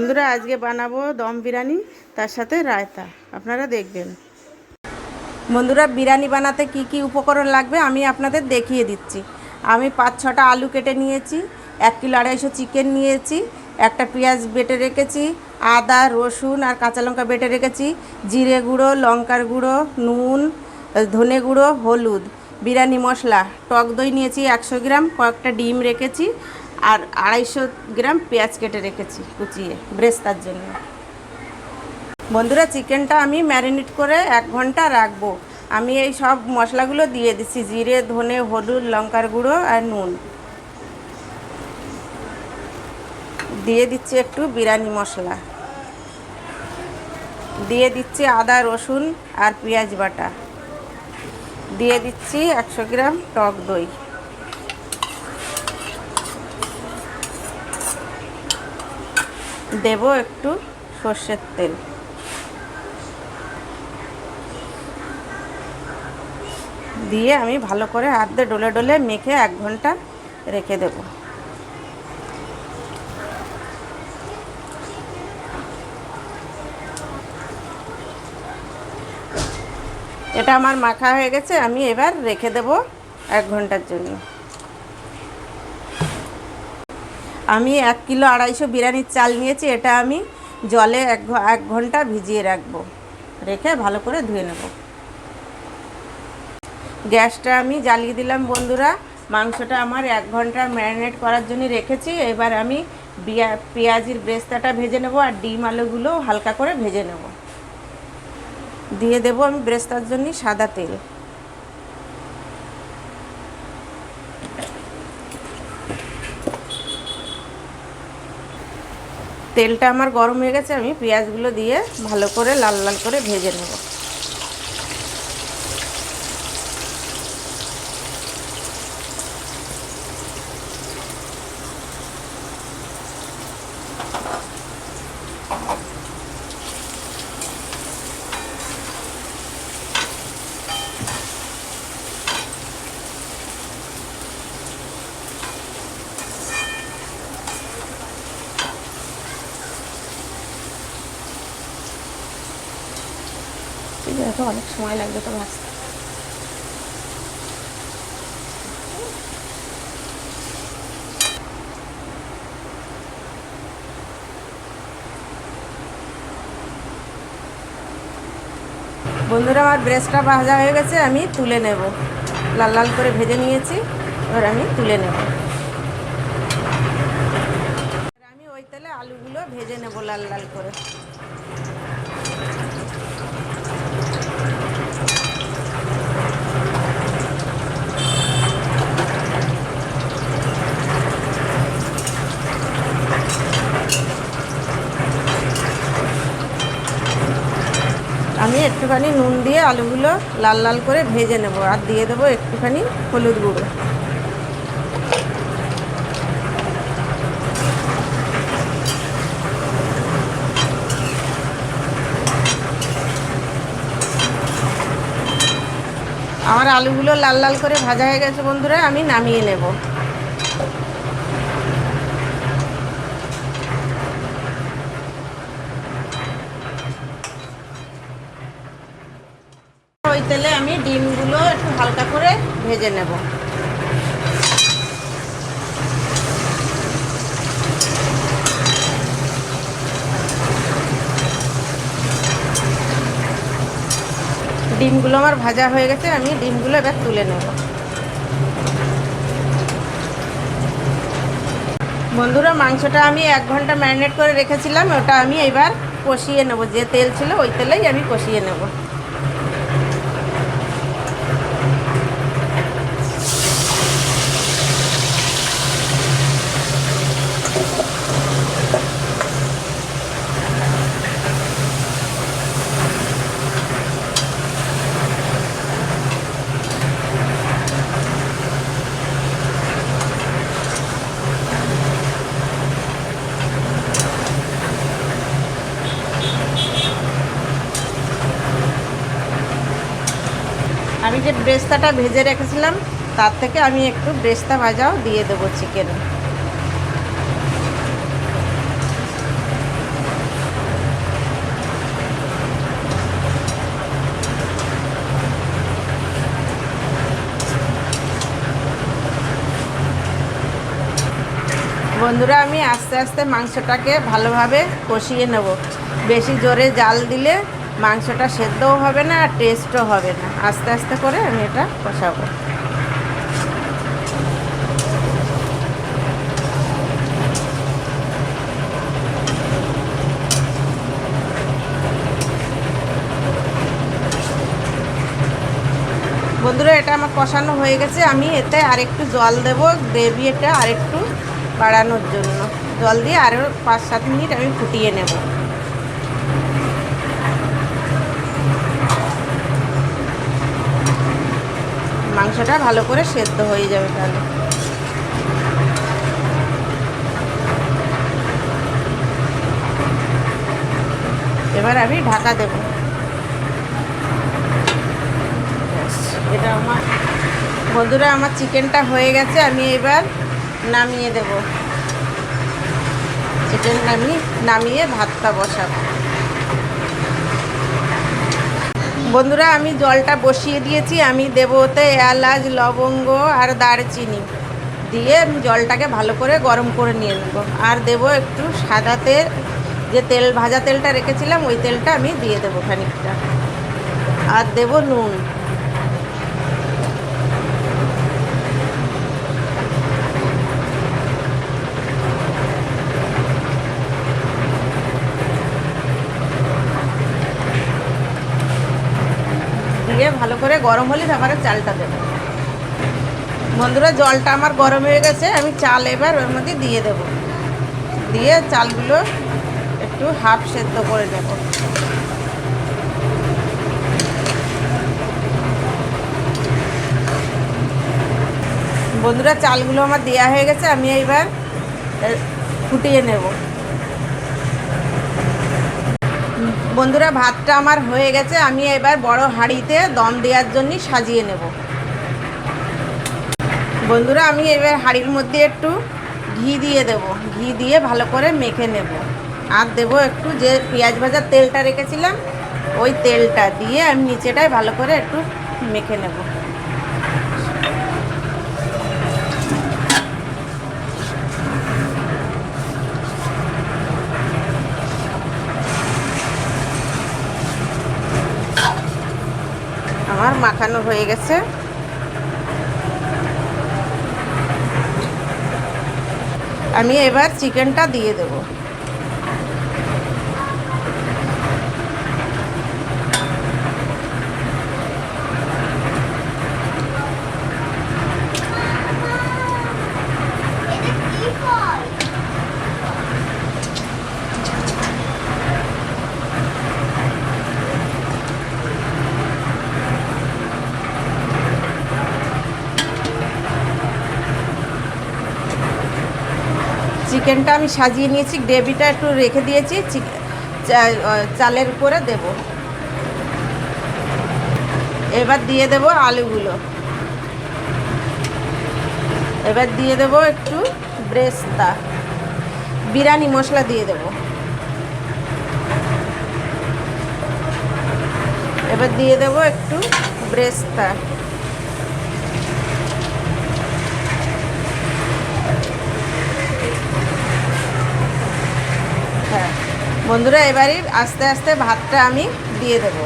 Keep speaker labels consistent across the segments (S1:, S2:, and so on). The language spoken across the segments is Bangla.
S1: বন্ধুরা, আজকে বানাবো দম বিরিয়ানি, তার সাথে রায়তা। আপনারা দেখবেন। বন্ধুরা, বিরিয়ানি বানাতে কি কি উপকরণ লাগবে আমি আপনাদের দেখিয়ে দিচ্ছি। আমি পাঁচ ছটা আলু কেটে নিয়েছি, এক কিলো আড়াইশো চিকেন নিয়েছি, একটা পেঁয়াজ বেটে রেখেছি, আদা, রসুন আর কাঁচা লঙ্কা বেটে রেখেছি, জিরে গুঁড়ো, লঙ্কার গুঁড়ো, নুন, ধনে গুঁড়ো, হলুদ। বিরিয়ানি মশলা, টক দই নিয়েছি একশো গ্রাম, কয়েকটা ডিম রেখেছি আর আড়াইশো গ্রাম পেঁয়াজ কেটে রেখেছি কুচিয়ে, ব্রেস্তার জন্য। বন্ধুরা, চিকেনটা আমি ম্যারিনেট করে এক ঘণ্টা রাখব। আমি এই সব মশলাগুলো দিয়ে দিচ্ছি জিরে, ধনে, হলুদ, লঙ্কার গুঁড়ো আর নুন। দিয়ে দিচ্ছি একটু বিরিয়ানি মশলা। দিয়ে দিচ্ছি আদা, রসুন আর পেঁয়াজ বাটা। দিয়ে দিচ্ছি একশো গ্রাম টক দই। দেব একটু সর্ষের তেল। দিয়ে আমি ভালো করে হাত দিয়ে ডলে ডলে মেখে এক ঘণ্টা রেখে দেব। এটা আমার মাখা হয়ে গেছে, আমি এবার রেখে দেব এক ঘণ্টার জন্য। আমি এক কিলো আড়াইশো বিরিয়ানির চাল নিয়েছি, এটা আমি জলে এক এক ঘণ্টা ভিজিয়ে রাখব। রেখে ভালো করে ধুয়ে নেব। গ্যাসটা আমি জ্বালিয়ে দিলাম বন্ধুরা। মাংসটা আমার এক ঘণ্টা ম্যারিনেট করার জন্য রেখেছি। এবার আমি পেঁয়াজির ব্রেস্তাটা ভেজে নেব আর ডিম আলুগুলো হালকা করে ভেজে নেব। দিয়ে দেব আমি ব্রেস্তার জন্য সাদা তেল। তেলটা আমার গরম হয়ে গেছে, আমি পেঁয়াজগুলো দিয়ে ভালো করে লাল লাল করে ভেজে নেব। ঠিক অনেক সময় লাগবে তো ভাজতে বন্ধুরা, আমার ব্রেস্টটা ভাজা হয়ে গেছে, আমি তুলে নেব। লাল লাল করে ভেজে নিয়েছি, এবার আমি তুলে নেব। আমি ওই তেলে আলুগুলো ভেজে নেব লাল লাল করে। আমি একটুখানি নুন দিয়ে আলুগুলো লাল লাল করে ভেজে নেব আর দিয়ে দেবো একটুখানি হলুদ গুঁড়ো। আমার আলুগুলো লাল লাল করে ভাজা হয়ে গেছে বন্ধুরা, আমি নামিয়ে নেব। তেলে আমি ডিমগুলো একটু হালকা করে ভেজে নেব। ডিমগুলো আমার ভাজা হয়ে গেছে, আমি ডিমগুলো এবার তুলে নেব। বন্ধুরা, মাংসটা আমি এক ঘণ্টা ম্যারিনেট করে রেখেছিলাম, ওটা আমি এবার কষিয়ে নেব। যে তেল ছিল ওই তেলেই আমি কষিয়ে নেব। ব্রেস্তাটা ভেজে রেখেছিলাম, তার থেকে আমি একটু ব্রেস্তা ভাজাও দিয়ে দেবো চিকেন বন্ধুরা, আমি আস্তে আস্তে মাংসটাকে ভালোভাবে কষিয়ে নেব। বেশি জোরে জাল দিলে মাংসটা সেদ্ধও হবে না, আর টেস্টও হবে না। আস্তে আস্তে করে আমি এটা কষাবো। বন্ধুরা, এটা আমার কষানো হয়ে গেছে। আমি এতে আরেকটু জল দেব, গ্রেভি এটা আরেকটু বাড়ানোর জন্য। জল দিয়ে আরও পাঁচ সাত মিনিট আমি ফুটিয়ে নেব। মাংসটা ভালো করে সেদ্ধ হয়ে যাবে তাহলে। এবার আমি ঢাকা দেবো। এটা আমার বন্ধুরা, আমার চিকেনটা হয়ে গেছে, আমি এবার নামিয়ে দেব। চিকেন নামিয়ে নামিয়ে ভাতটা বসাবো। বন্ধুরা, আমি জলটা বসিয়ে দিয়েছি। আমি দেবো ওতে এলাচ, লবঙ্গ আর দারচিনি দিয়ে জলটাকে ভালো করে গরম করে নিয়ে নেব। আর দেব একটু সাদা তেল, যে তেল, ভাজা তেলটা রেখেছিলাম, ওই তেলটা আমি দিয়ে দেবো খানিকটা। আর দেব নুন। দিয়ে ভালো করে গরম হলে তারপরে চালটা দেবো। বন্ধুরা, জলটা আমার গরম হয়ে গেছে, আমি চাল এবার ওর মধ্যে দিয়ে দেব। দিয়ে চালগুলো একটু হাফ সেদ্ধ করে দেব বন্ধুরা, চালগুলো আমার দেওয়া হয়ে গেছে, আমি এইবার ফুটিয়ে নেব। বন্ধুরা ভাতটা আমার হয়ে গেছে, আমি এবার বড় হাঁড়িতে দম দেওয়ার জন্য সাজিয়ে নেব। বন্ধুরা, আমি এবার হাঁড়ির মধ্যে একটু ঘি দিয়ে দেব। ঘি দিয়ে ভালো করে মেখে নেব। আর দেব একটু যে পেঁয়াজ ভাজার তেলটা রেখেছিলাম, ওই তেলটা দিয়ে আমি নিচেটায় ভালো করে একটু মেখে নেব আমার মাখানো হয়ে গেছে। আমি এবার চিকেনটা দিয়ে দেব। চিকেনটা আমি সাজিয়ে নিয়েছি, গ্রেভিটা একটু রেখে দিয়েছি চালের উপরে দেব। এবার দিয়ে দেব আলুগুলো। এবার দিয়ে দেব একটু ব্রেস্তা। বিরিয়ানি মশলা দিয়ে দেব। এবার দিয়ে দেব একটু ব্রেস্তা। বন্ধুরা এবারে আস্তে আস্তে ভাতটা আমি দিয়ে দেব।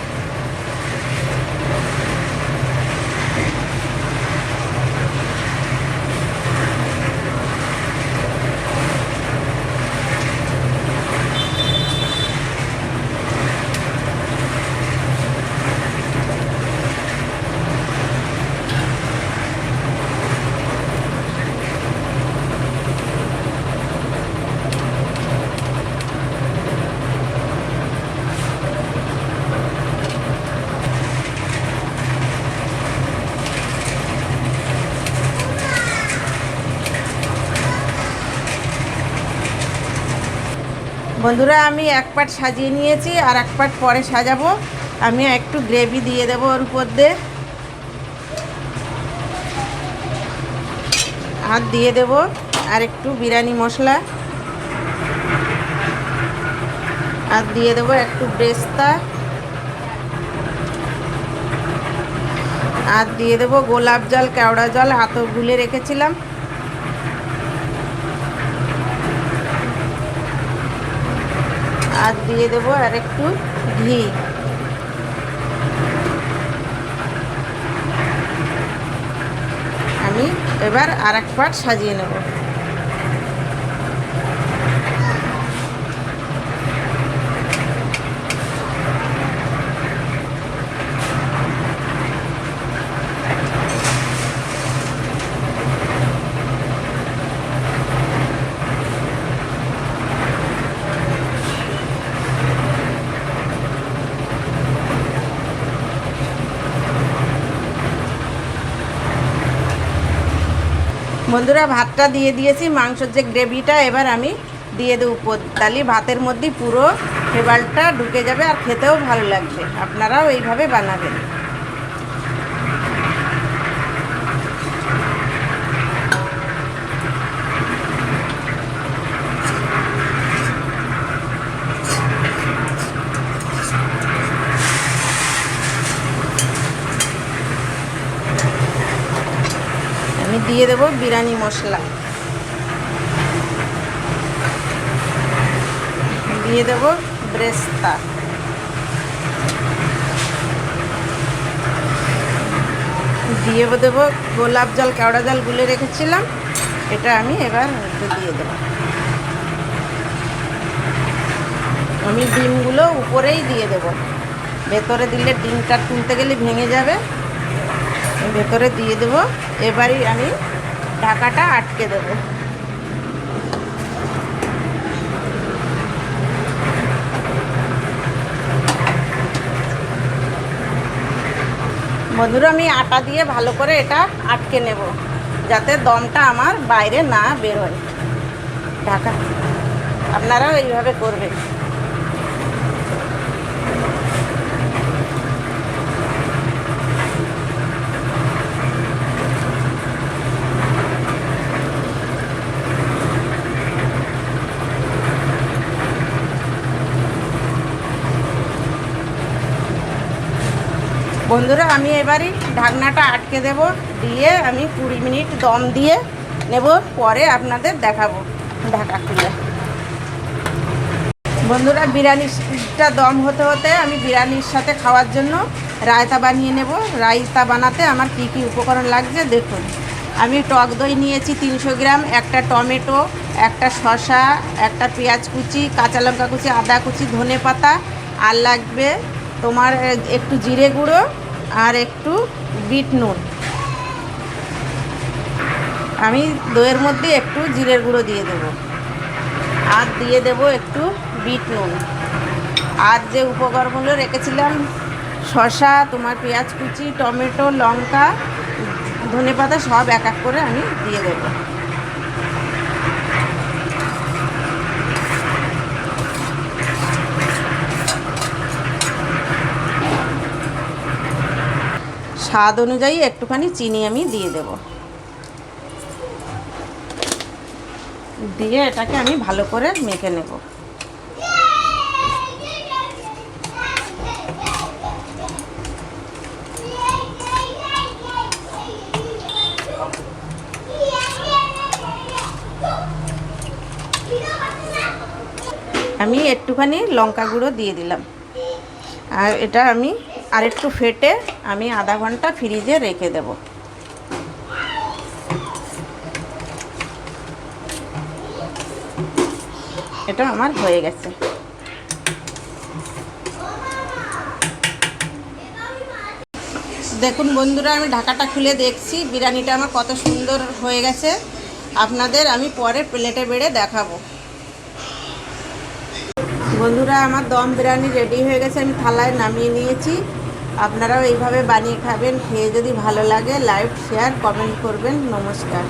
S1: বন্ধুরা, আমি এক পাট সাজিয়ে নিয়েছি আর এক পাট পরে সাজাবো। আমি একটু গ্রেভি দিয়ে দেবো ওর উপর দিয়ে। আর দিয়ে দেবো আর একটু বিরিয়ানি মশলা। আর দিয়ে দেবো একটু বেস্তা আর দিয়ে দেবো গোলাপ জল, কেওড়া জল হাতো গুলে রেখেছিলাম। আর দিয়ে দেবো আর একটু ঘি। আমি এবার আর এক পাট সাজিয়ে নেব। বন্ধুরা, ভাতটা দিয়ে দিয়েছি, মাংসর যে গ্রেভিটা, এবার আমি দিয়ে দেবো তালি ভাতের মধ্যে পুরো ফেবারটা ঢুকে যাবে আর খেতেও ভালো লাগবে। আপনারাও এইভাবে বানাবেন আমি দিয়ে দেবো বিরিয়ানি মশলা। দিয়ে দেবো ব্রেস্তা। দিয়ে দেবো গোলাপ জল, কেওড়া জল গুলে রেখেছিলাম। এটা আমি এবার দিয়ে দেবো। আমি ডিমগুলো উপরেই দিয়ে দেবো। ভেতরে দিলে ডিমটা তুলতে গেলে ভেঙে যাবে। ভেতরে দিয়ে দেব। এবারই আমি ঢাকাটা আটকে দেব। বন্ধুরা, আমি আটা দিয়ে ভালো করে এটা আটকে নেব, যাতে দমটা আমার বাইরে না বেরোয় ঢাকা, আপনারাও এইভাবে করবেন। বন্ধুরা, আমি এবারই ঢাকনাটা আটকে দেব, দিয়ে আমি কুড়ি মিনিট দম দিয়ে নেব, পরে আপনাদের দেখাবো। ঢাকা খুলে। বন্ধুরা, বিরিয়ানিটা দম হতে হতে আমি বিরিয়ানির সাথে খাওয়ার জন্য রায়তা বানিয়ে নেব। রায়তা বানাতে আমার কি কি উপকরণ লাগছে দেখুন। আমি টক দই নিয়েছি তিনশো গ্রাম, একটা টমেটো, একটা শসা, একটা পেঁয়াজ কুচি, কাঁচা লঙ্কা কুচি, আদা কুচি ধনে পাতা আর লাগবে তোমার একটু জিরে গুঁড়ো আর একটু বিট নুন। আমি দইয়ের মধ্যে একটু জিরের গুঁড়ো দিয়ে দেব। আর দিয়ে দেব একটু বিট নুন। আর যে উপকরণগুলো রেখেছিলাম, শসা, তোমার পেঁয়াজ কুচি, টমেটো, লঙ্কা ধনে পাতা সব এক এক করে আমি দিয়ে দেবো। স্বাদ অনুযায়ী একটুখানি চিনি আমি দিয়ে দেব। দিয়ে এটাকে আমি ভালো করে মেখে নেব। আমি একটুখানি লঙ্কা গুঁড়ো দিয়ে দিলাম। আর এটা আমি আর একটু ফেটে আমি আধা ঘণ্টা ফ্রিজে রেখে দেব। এটা আমার হয়ে গেছে। দেখুন বন্ধুরা, আমি ঢাকাটা খুলে দেখছি। বিরিয়ানিটা আমার কত সুন্দর হয়ে গেছে। আপনাদের আমি পরে প্লেটে বেড়ে দেখাবো। বন্ধুরা, আমার দম বিরিয়ানি রেডি হয়ে গেছে। আমি থালায় নামিয়ে নিয়েছি। আপনারাও এইভাবে বানিয়ে খাবেন খেয়ে যদি ভালো লাগে লাইক শেয়ার কমেন্ট করবেন। নমস্কার।